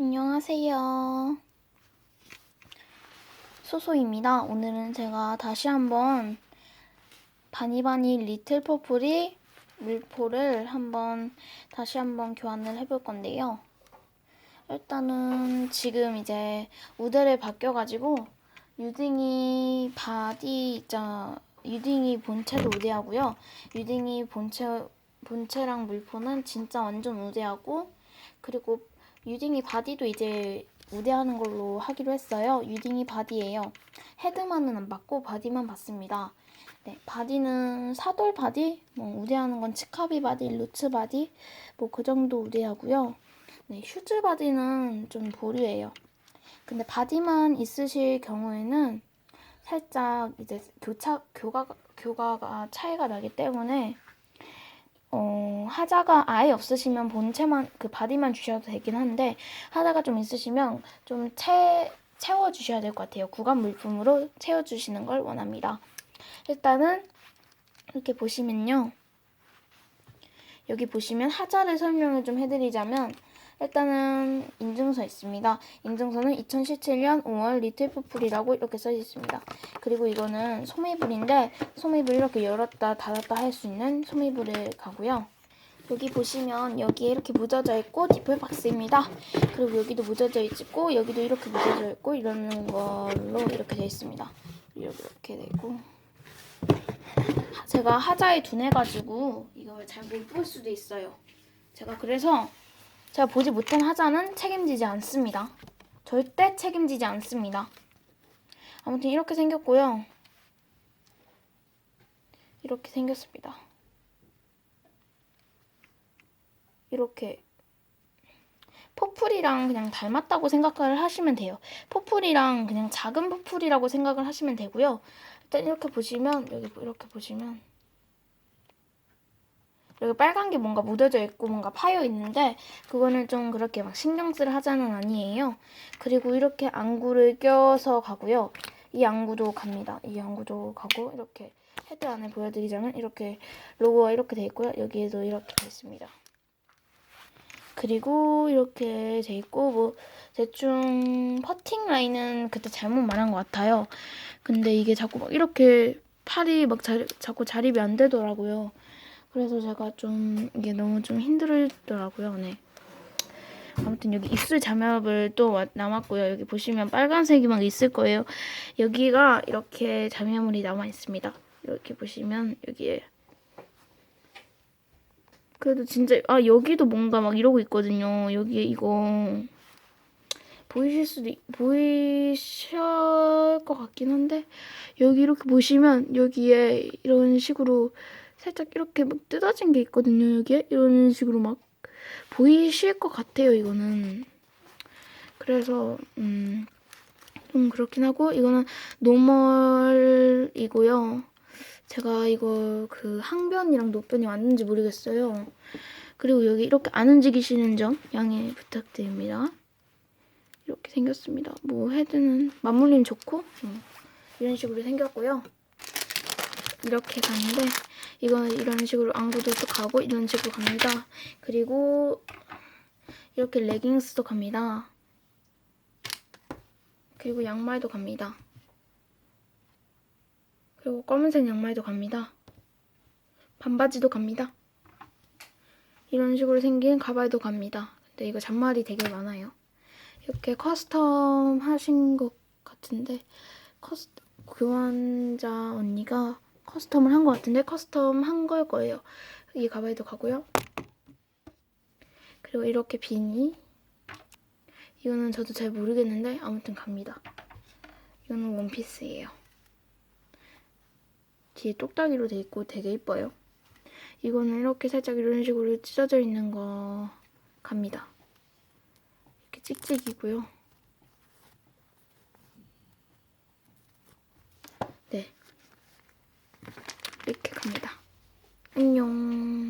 안녕하세요. 소소입니다. 오늘은 제가 다시 한번 바니바니 리틀 퍼플이 물포를 한번 다시 한번 교환을 해볼 건데요. 일단은 지금 이제 우대를 바뀌어가지고 유딩이 바디 있자 유딩이 본체도 우대하고요. 유딩이 본체 본체랑 물포는 진짜 완전 우대하고 그리고 유딩이 바디도 이제 우대하는 걸로 하기로 했어요. 유딩이 바디예요. 헤드만은 안 받고 바디만 받습니다. 네, 바디는 사돌 바디, 뭐 우대하는 건 치카비 바디, 루츠 바디, 뭐 그 정도 우대하고요. 네, 슈즈 바디는 좀 보류예요. 근데 바디만 있으실 경우에는 살짝 이제 교차 교가 교가가 차이가 나기 때문에 어, 하자가 아예 없으시면 본체만 그 바디만 주셔도 되긴 한데 하자가 좀 있으시면 좀 채, 채워 주셔야 될 것 같아요. 구간 물품으로 채워 주시는 걸 원합니다. 일단은 이렇게 보시면요. 여기 보시면 하자를 설명을 좀 해드리자면 일단은 인증서 있습니다. 인증서는 2017년 5월 리틀 퍼플이라고 이렇게 써 있습니다. 그리고 이거는 소매불인데 소매불 이렇게 열었다 닫았다 할 수 있는 소매불을 가고요. 여기 보시면 여기에 이렇게 묻어져 있고 디플 박스입니다. 그리고 여기도 묻어져 있고 여기도 이렇게 묻어져 있고 이런 걸로 이렇게 되어 있습니다. 이렇게 이렇게 되고 제가 하자에 둔해가지고 이걸 잘 못 볼 수도 있어요. 제가 그래서 제가 보지 못한 하자는 책임지지 않습니다. 절대 책임지지 않습니다. 아무튼 이렇게 생겼고요. 이렇게 생겼습니다. 이렇게 포풀이랑 그냥 닮았다고 생각을 하시면 돼요. 포풀이랑 그냥 작은 포풀이라고 생각을 하시면 되고요. 일단 이렇게 보시면 여기 이렇게 보시면 여기 빨간 게 뭔가 묻어져 있고 뭔가 파여 있는데 그거는 좀 그렇게 막 신경 쓸 하자는 아니에요. 그리고 이렇게 안구를 껴서 가고요. 이 안구도 갑니다. 이 안구도 가고 이렇게 헤드 안에 보여드리자면 이렇게 로고가 이렇게 돼 있고요. 여기에도 이렇게 돼 있습니다. 그리고 이렇게 돼 있고 뭐 대충 퍼팅 라인은 그때 잘못 말한 것 같아요. 근데 이게 자꾸 막 이렇게 팔이 막 자, 자꾸 자립이 안 되더라고요. 그래서 제가 좀 이게 너무 좀 힘들더라고요. 네. 아무튼 여기 입술 잠엽을 또 와- 남았고요. 여기 보시면 빨간색이 막 있을 거예요. 여기가 이렇게 잠여물이 남아 있습니다. 이렇게 보시면 여기에 그래도 진짜 아 여기도 뭔가 막 이러고 있거든요. 여기에 이거 보이실 수도 있- 보이실 것 같긴 한데 여기 이렇게 보시면 여기에 이런 식으로 살짝 이렇게 막 뜯어진 게 있거든요. 여기에 이런 식으로 막 보이실 것 같아요. 이거는 그래서 음. 좀 그렇긴 하고 이거는 노멀이고요. 제가 이거 그 항변이랑 노변이 왔는지 모르겠어요. 그리고 여기 이렇게 안 움직이시는 점 양해 부탁드립니다. 이렇게 생겼습니다. 뭐 헤드는 맞물림 좋고 어, 이런 식으로 생겼고요. 이렇게 가는데 이거는 이런 식으로 안구도 또 가고 이런 식으로 갑니다. 그리고 이렇게 레깅스도 갑니다. 그리고 양말도 갑니다. 그리고 검은색 양말도 갑니다. 반바지도 갑니다. 이런 식으로 생긴 가발도 갑니다. 근데 이거 잔말이 되게 많아요. 이렇게 커스텀 하신 것 같은데 커스 교환자 언니가 커스텀을 한 것 같은데 커스텀 한 걸 거예요. 이 가발도 가고요. 그리고 이렇게 비니 이거는 저도 잘 모르겠는데 아무튼 갑니다. 이거는 원피스예요. 뒤에 똑딱이로 돼 있고 되게 예뻐요. 이거는 이렇게 살짝 이런 식으로 찢어져 있는 거 갑니다. 이렇게 찍찍이고요. 네. 이렇게 갑니다. 안녕.